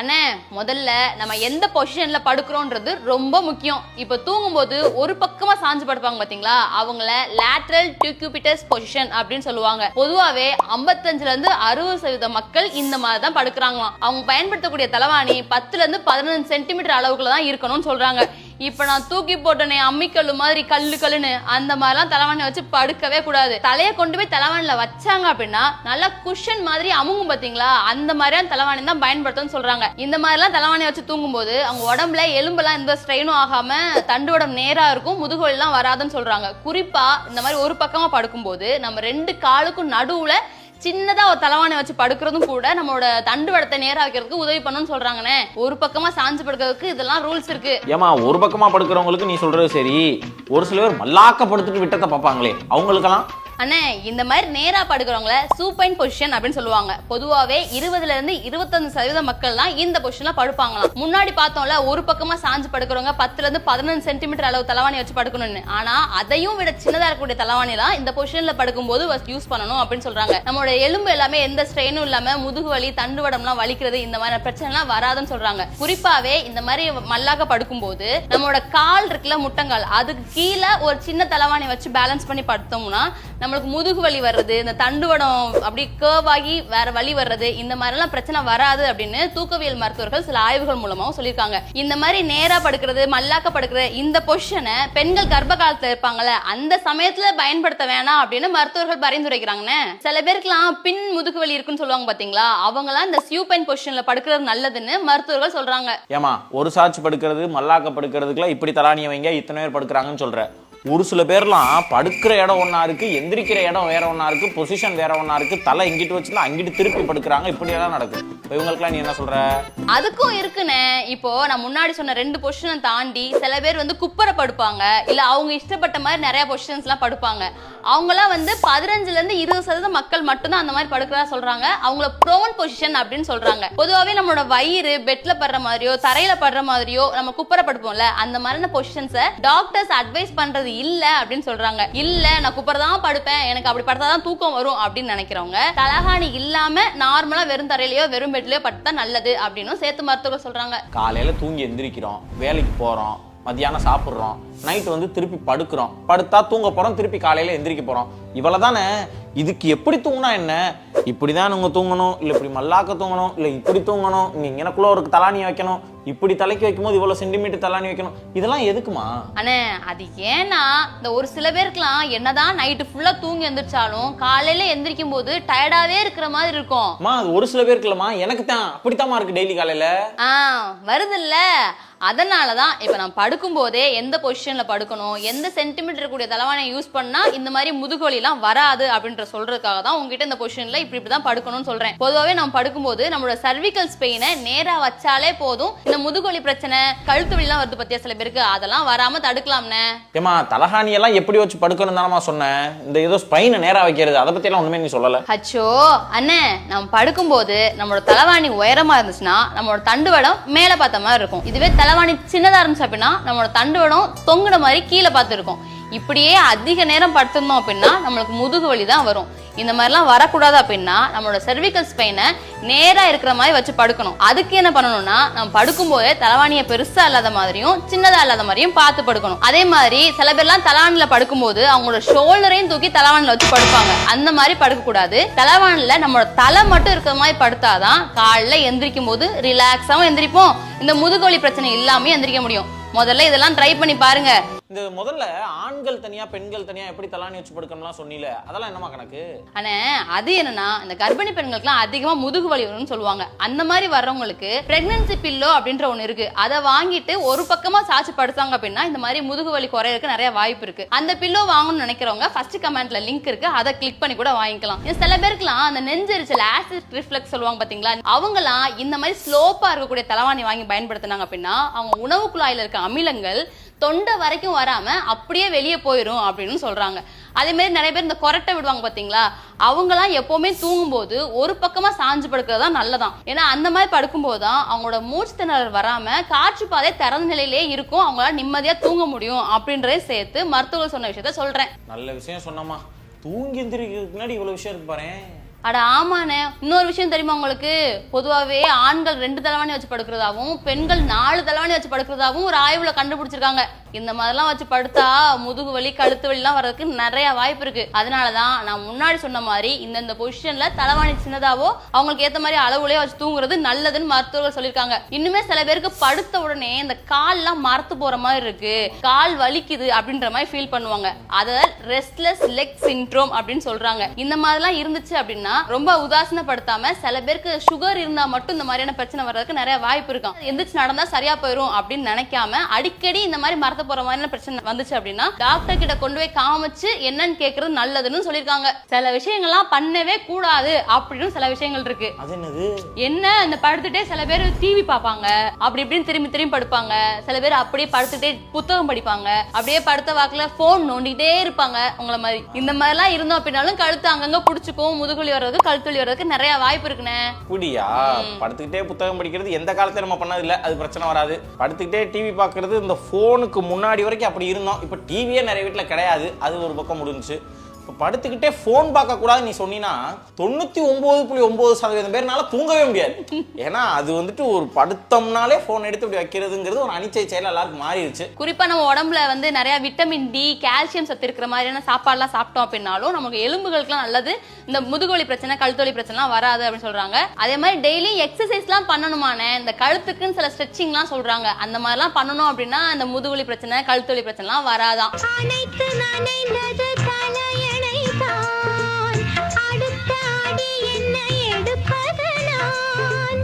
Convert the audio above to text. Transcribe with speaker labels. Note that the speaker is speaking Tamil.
Speaker 1: அண்ணே முதல்ல நம்ம எந்த பொசிஷன்ல படுக்கிறோன்றது ரொம்ப முக்கியம். இப்போ தூங்கும்போது ஒரு பக்கமா சாஞ்சு படுப்பாங்க பாத்தீங்களா? அவங்கள லேட்ரல் டியூக்யூபிட்டஸ் பொசிஷன் அப்படின்னு சொல்லுவாங்க. பொதுவாவே 55 இருந்து அறுபது சதவீத மக்கள் இந்த மாதிரி தான் படுக்கிறாங்களாம். அவங்க பயன்படுத்தக்கூடிய தலைவாணி பத்துல இருந்து பதினஞ்சு சென்டிமீட்டர் அளவுக்குள்ள தான் இருக்கணும்னு சொல்றாங்க. இப்ப நான் தூக்கி போட்டனே அம்மிக்கல்லு மாதிரி கல்லு கல்லுன்னு அந்த மாதிரிலாம் தலைவாணி வச்சு படுக்கவே கூடாது. தலையை கொண்டு போய் தலைவாணில வச்சாங்க அப்படின்னா நல்லா குஷன் மாதிரி அமுங்கும் பாத்தீங்களா? அந்த மாதிரியான தலைவாணி தான் பயன்படுத்தணும்னு சொல்றாங்க. இந்த மாதிரிலாம் தலைவாணி வச்சு தூங்கும்போது அவங்க உடம்புல எலும்பெல்லாம் எந்த ஸ்ட்ரெயினும் ஆகாம தண்டுவடம் நேரா இருக்கும் முதுகுவலிலாம் வராதுன்னு சொல்றாங்க. குறிப்பா இந்த மாதிரி ஒரு பக்கமா படுக்கும்போது நம்ம ரெண்டு காலுக்கும் நடுவுல சின்னதா ஒரு தலைவானை வச்சு படுக்கிறதும் கூட நம்மளோட தண்டு வடத்தை நேரா வைக்கிறதுக்கு உதவி பண்ணுன்னு சொல்றாங்கண்ணே. ஒரு பக்கமா சாஞ்சு படுக்கிறதுக்கு இதெல்லாம் ரூல்ஸ் இருக்கு.
Speaker 2: ஏமா ஒரு பக்கமா படுக்கிறவங்களுக்கு நீ சொல்றது சரி. ஒரு சில பேர் மல்லாக்கப்படுத்துட்டு விட்டத்தை பார்ப்பாங்களே. அவங்களுக்கெல்லாம்
Speaker 1: அண்ணே இந்த மாதிரி நேரா படுக்கிறவங்கள சூப்பைன் பொசிஷன் அப்படின்னு சொல்லுவாங்க. பொதுவாவே இருபதுல இருந்து இருபத்தஞ்சு சதவீத மக்கள்லாம் இந்த பொசிஷன்ல படுப்பாங்களாம். முன்னாடி பார்த்தோம்ல ஒரு பக்கமா சாஞ்சு படுக்கிறவங்க பத்துல இருந்து பதினஞ்சு சென்டிமீட்டர் அளவு தலைவாணி வச்சு படுக்கணும்னு. ஆனா அதையும் விட சின்னதா இருக்கக்கூடிய தலைவாணிலாம் இந்த பொசிஷன்ல படுக்கும்போது யூஸ் பண்ணணும் அப்படின்னு சொல்றாங்க. நம்மளோட எலும்பு எல்லாமே எந்த ஸ்ட்ரெயினும் இல்லாம முதுகு வலி தண்டுவடம்லாம் வலிக்கிறது இந்த மாதிரி பிரச்சனைலாம் வராதுன்னு சொல்றாங்க. குறிப்பாவே இந்த மாதிரி மல்லாக்க படுக்கும்போது நம்மளோட கால் இருக்குல்ல முட்டங்கால் அதுக்கு கீழே ஒரு சின்ன தலைவாணி வச்சு பேலன்ஸ் பண்ணி படுத்தோம்னா நம்மளுக்கு முதுகு வலி வர்றது இந்த தண்டுவடம் அப்படி கேர்வ் ஆகி வேற வலி வர்றது இந்த மாதிரிலாம் பிரச்சனை வராது அப்படின்னு தூக்கவியல் மருத்துவர்கள் சில ஆய்வுகள் மூலமாவும் சொல்லியிருக்காங்க. இந்த மாதிரி நேரா படுக்கிறது மல்லாக்க படுக்கிற இந்த பொசிஷனை பெண்கள் கர்ப்ப காலத்துல இருப்பாங்கல்ல அந்த சமயத்துல பயன்படுத்த வேணாம் அப்படின்னு மருத்துவர்கள் பரிந்துரைக்கிறாங்கன்னு சில பேருக்குலாம் பின் முதுகு வலி இருக்குன்னு சொல்லுவாங்க பாத்தீங்களா? அவங்களாம் இந்த சியூபைன் பொசிஷன்ல படுக்கிறது நல்லதுன்னு மருத்துவர்கள் சொல்றாங்க.
Speaker 2: ஏமா ஒரு சாட்சி படுக்கிறது மல்லாக்க படுக்கிறதுக்குலாம் இப்படி தலானிய வைங்க இத்தனை பேர் படுக்கிறாங்கன்னு சொல்ற. ஒரு சில பேர்லாம் படுக்கிற இடம் ஒன்னா இருக்கு எந்திரிக்கிற இடம் வேற ஒன்னா இருக்கு பொசிஷன் வேற ஒண்ணா இருக்கு தலை இங்கிட்டு வச்சுன்னா அங்கிட்டு திருப்பி படுக்கிறாங்க. இப்படி எல்லாம் நடக்கும். இப்ப இவங்களுக்குலாம் நீ என்ன சொல்ற?
Speaker 1: அதுக்கும் இருக்குண்ணே. இப்போ நான் முன்னாடி சொன்ன ரெண்டு பொசிஷனை தாண்டி சில பேர் வந்து குப்பரை படுப்பாங்க இல்ல அவங்க இஷ்டப்பட்ட மாதிரி நிறைய பொசிஷன்ஸ் எல்லாம் படுப்பாங்க. அவங்களாம் வந்து பதினஞ்சுல இருந்து இருபது சதவீதம் மக்கள் மட்டும்தான் அந்த மாதிரி படுக்கிறதா சொல்றாங்க. அவங்கள ப்ரோன் பொசிஷன் அப்படின்னு சொல்றாங்க. பொதுவாவே நம்மளோட வயிறு பெட்ல படுற மாதிரியோ தரையில படுற மாதிரியோ நம்ம குப்பரை படுப்போம்ல அந்த மாதிரியான பொசிஷன்ஸை டாக்டர்ஸ் அட்வைஸ் பண்றது இல்ல அப்படின்னு சொல்றாங்க. இல்ல நான் குப்பரை தான் படுப்பேன். எனக்கு அப்படி படுத்தாதான் தூக்கம் வரும் அப்படின்னு நினைக்கிறவங்க தலகாணி இல்லாம நார்மலா வெறும் தரையிலயோ வெறும் பெட்லயோ படுத்தா நல்லது அப்படின்னு சேர்த்து மருத்துவர்கள் சொல்றாங்க.
Speaker 2: காலையில தூங்கி எந்திரிக்கிறோம். வேலைக்கு போறோம். மத்தியானம் சாப்பிட்றோம். நைட்டு வந்து திருப்பி படுக்கிறோம். படுத்தா தூங்க போறோம் திருப்பி காலையில எந்திரிக்க போறோம். இவ்வளோ தானே இதுக்கு எப்படி தூங்கினா என்ன? இப்படிதான் நீங்க தூங்கணும் இல்ல இப்படி மல்லாக்க தூங்கணும் இல்ல இப்படி தூங்கணும் நீங்க எனக்குள்ள ஒரு தலானி வைக்கணும் இப்படி தலைக்கு வைக்கும்போது இவ்வளவு சென்டிமீட்டர் தலானி வைக்கணும் இதெல்லாம் எதுக்குமா?
Speaker 1: அண்ணே அது ஏன்னா இந்த ஒரு சில பேருக்குலாம் என்னதான் நைட்டு ஃபுல்லா தூங்கி எந்திரிச்சாலும் காலையில எந்திரிக்கும் போது டயர்டாவே இருக்கிற மாதிரி இருக்கும்.
Speaker 2: அம்மா அது ஒரு சில பேருக்கு இல்லம்மா எனக்கு தான் அப்படித்தாம்மா இருக்கு டெய்லி காலையில?
Speaker 1: ஆ வருதுல்ல. அதனால தான் இப்போ நான் படுக்கும்போதே எந்த பொசிஷன்ல படுக்கணும் எந்த சென்டிமீட்டர் கூடிய தலைவாணியை யூஸ் பண்ணா இந்த மாதிரி முதுகுவலிலாம் வராது அப்படின்ற சொல்றதுக்காக தான் உங்ககிட்ட இந்த பொசிஷன்ல இப்படி இப்படி தான் படுக்கணும்னு சொல்றேன். பொதுவாகவே நம்ம படுக்கும்போது நம்மளோட சர்விக்கல் ஸ்பெயினை நேரா வச்சாலே போதும். இந்த முதுகுவலி பிரச்சனை கழுத்து வலிலாம் வருது பத்தியா சில பேருக்கு? அதெல்லாம் வராம தடுக்கலாம்னே.
Speaker 2: ஏமா தலகாணி எல்லாம் எப்படி வச்சு படுக்கணும் தானமா சொன்னேன். இந்த ஏதோ ஸ்பைனை நேரா வைக்கிறது அதை பத்தி எல்லாம் ஒண்ணுமே நீ சொல்லல.
Speaker 1: அச்சோ அண்ணே நம்ம படுக்கும்போது நம்மளோட தலைவாணி உயரமா இருந்துச்சுன்னா நம்மளோட தண்டுவடம் மேல பார்த்த மாதிரி இருக்கும். இதுவே தலைவாணி சின்னதா இருந்துச்சு அப்படின்னா நம்மளோட தண்டுவடம் தொங்குன மாதிரி கீழே பார்த்து இருக்கும் இப்படியே அதிக நேரம் படுத்திருந்தோம் அப்படின்னா நம்மளுக்கு முதுகு வலி தான் வரும். இந்த மாதிரிலாம் வரக்கூடாது அப்படின்னா நம்மளோட சர்விக்கல் ஸ்பெயினை நேராக இருக்கிற மாதிரி வச்சு படுக்கணும். அதுக்கு என்ன பண்ணணும்னா நம்ம படுக்கும்போதே தலைவாணியை பெருசா இல்லாத மாதிரியும் சின்னதா இல்லாத மாதிரியும் பார்த்து படுக்கணும். அதே மாதிரி சில பேர்லாம் தலைவாணில படுக்கும்போது அவங்களோட ஷோல்டரையும் தூக்கி தலைவாணியில் வச்சு படுப்பாங்க. அந்த மாதிரி படுக்க கூடாது நம்மளோட தலை மட்டும் இருக்கிற மாதிரி படுத்தாதான் காலைல எந்திரிக்கும் போது ரிலாக்ஸாகவும் எந்திரிப்போம். இந்த முதுகு வலி பிரச்சனை இல்லாமல் எந்திரிக்க முடியும். முதல்ல இதெல்லாம் ட்ரை பண்ணி பாருங்க.
Speaker 2: இந்த முதல்ல ஆண்கள் தனியா பெண்கள் தனியா எப்படி தலானி வச்சு படுக்கணும்லாம் சொன்னீல அதெல்லாம் என்னமா கணக்கு?
Speaker 1: ஆனா அது என்னன்னா இந்த கர்ப்பிணி பெண்களுக்குலாம் அதிகமா முதுகு வலி வரும்னு சொல்லுவாங்க. அந்த மாதிரி வர்றவங்களுக்கு பிரெக்னன்சி பில்லோ அப்படின்ற ஒண்ணு இருக்கு. அதை வாங்கிட்டு ஒரு பக்கமா சாச்சு படுத்தாங்க அப்படின்னா இந்த மாதிரி முதுகு வலி குறையறதுக்கு நிறைய வாய்ப்பு இருக்கு. அந்த பில்லோ வாங்கணும்னு நினைக்கிறவங்க ஃபர்ஸ்ட் கமெண்ட்ல லிங்க் இருக்கு. அதை கிளிக் பண்ணி கூட வாங்கிக்கலாம். சில பேருக்குலாம் அந்த நெஞ்சரிச்சல் ஆசிட் ரிஃப்ளெக்ஸ் சொல்லுவாங்க பாத்தீங்களா? அவங்கலாம் இந்த மாதிரி ஸ்லோப்பா இருக்கக்கூடிய தலவாணி வாங்கி பயன்படுத்தினாங்க அப்படின்னா அவங்க உணவு குழாயில இருக்க அமிலங்கள் தொண்டை வரைக்கும் வராம அப்படியே வெளியே போயிடும் அப்படின்னு சொல்றாங்க. அதே மாதிரி நிறைய பேர் இந்த கொரட்டை விடுவாங்க பாத்தீங்களா? அவங்கலாம் எப்பவுமே தூங்கும்போது ஒரு பக்கமா சாஞ்சு படுக்கிறது தான் ஏன்னா அந்த மாதிரி படுக்கும்போது தான் அவங்களோட மூச்சு திணறல் வராம காற்று பாதை திறந்த நிலையிலே இருக்கும். அவங்களால நிம்மதியா தூங்க முடியும் அப்படின்றதே சேர்த்து மருத்துவர்கள் சொன்ன விஷயத்த சொல்றேன்.
Speaker 2: நல்ல விஷயம் சொன்னம்மா. தூங்கி எந்திரிக்கிறதுக்கு முன்னாடி இவ்வளவு விஷயம் இருக்கு பாரு
Speaker 1: அட ஆமாண்ணே. இன்னொரு விஷயம் தெரியுமா உங்களுக்கு? பொதுவாகவே ஆண்கள் ரெண்டு தலைவாணி வச்சு படுக்கிறதாவும் பெண்கள் நாலு தலைவாணி வச்சு படுக்கிறதாவும் ஒரு ஆய்வில் கண்டுபிடிச்சிருக்காங்க. இந்த மாதிரிலாம் வச்சு படுத்தா முதுகு வலி கழுத்து வலிலாம் வர்றதுக்கு நிறைய வாய்ப்பு இருக்கு. அதனாலதான் நான் முன்னாடி சொன்ன மாதிரி இந்தந்த பொசிஷன்ல தலைவாணி சின்னதாவோ அவங்களுக்கு ஏத்த மாதிரி அளவுலயே வச்சு தூங்குறது நல்லதுன்னு மருத்துவர்கள் சொல்லியிருக்காங்க. இன்னுமே சில பேருக்கு படுத்த உடனே இந்த கால்லாம் மரத்து போற மாதிரி இருக்கு. கால் வலிக்குது அப்படின்ற மாதிரி ஃபீல் பண்ணுவாங்க. அத ரெஸ்ட்லெஸ் லெக் சிண்ட்ரோம் அப்படின்னு சொல்றாங்க. இந்த மாதிரிலாம் இருந்துச்சு அப்படின்னா ரொம்ப உதாசீனப்படுத்தாம சில பேருக்கு சுகர் இருந்தா மட்டும் இந்த மாதிரியான பிரச்சனை வர்றதுக்கு நிறைய வாய்ப்பு இருக்கும். எந்திரிச்சு நடந்தா சரியா போயிடும் அப்படின்னு நினைக்காம அடிக்கடி இந்த மாதிரி மரத்து போற மாதிரியான பிரச்சனை வந்துச்சு அப்படின்னா டாக்டர் கிட்ட கொண்டு போய் காமிச்சு என்னன்னு கேக்குறது நல்லதுன்னு சொல்லியிருக்காங்க. சில விஷயங்கள்லாம் பண்ணவே கூடாது அப்படின்னு சில விஷயங்கள் இருக்கு. என்ன இந்த படுத்துட்டே சில பேர் டிவி பார்ப்பாங்க. அப்படி இப்படின்னு திரும்பி திரும்பி படுப்பாங்க. சில பேர் அப்படியே படுத்துட்டே புத்தகம் படிப்பாங்க. அப்படியே படுத்த வாக்குல போன் நோண்டிட்டே இருப்பாங்க உங்களை மாதிரி. இந்த மாதிரிலாம் இருந்தோம் அப்படின்னாலும் கழுத்து அங்கங்க புடிச்சுக்கும் முதுகுலி வர்றதுக்கு கழுத்துலி வர்றதுக்கு நிறைய வாய்ப்பு இருக்குண்ணே.
Speaker 2: புடியா படுத்துக்கிட்டே புத்தகம் படிக்கிறது எந்த காலத்துல நம்ம பண்ணது இல்ல அது பிரச்சனை வராது. படுத்துக்கிட்டே டிவி பார்க்கிறது இந்த ஃபோனுக்கு முன்னாடி வரைக்கும் அப்படி இருந்தோம். இப்போ டிவியே நிறைய வீட்ல கிடையாது. அது ஒரு பக்கம் முடிஞ்சுச்சு. இப்போ படுத்துக்கிட்டே ஃபோன் பார்க்க கூடாது நீ சொன்னீங்கன்னா தொண்ணூத்தி ஒன்பது புள்ளி ஒன்பது சதவீதம் பேர்னால தூங்கவே முடியாது. ஏன்னா அது வந்துட்டு ஒரு படுத்தோம்னாலே ஃபோன் எடுத்து இப்படி வைக்கிறதுங்கிறது ஒரு அனிச்சை செயல் எல்லாருக்கும் மாறிடுச்சு.
Speaker 1: குறிப்பா நம்ம உடம்புல வந்து நிறைய விட்டமின் டி கால்சியம் சத்து இருக்கிற மாதிரியான சாப்பாடுலாம் சாப்பிட்டோம் அப்படின்னாலும் நமக்கு எலும்புகளுக்குலாம் நல்லது. இந்த முதுகுவலி பிரச்சனை கழுத்தொலி பிரச்சனைலாம் வராது அப்படின்னு சொல்றாங்க. அதே மாதிரி டெய்லி எக்ஸசைஸ்லாம் பண்ணணுமானே இந்த கழுத்துக்குன்னு சில ஸ்ட்ரெச்சிங்லாம் சொல்றாங்க. அந்த மாதிரிலாம் பண்ணணும் அப்படின்னா இந்த முதுகுவலி பிரச்சனை கழுத்தொலி பிரச்சனைலாம் வராதான்.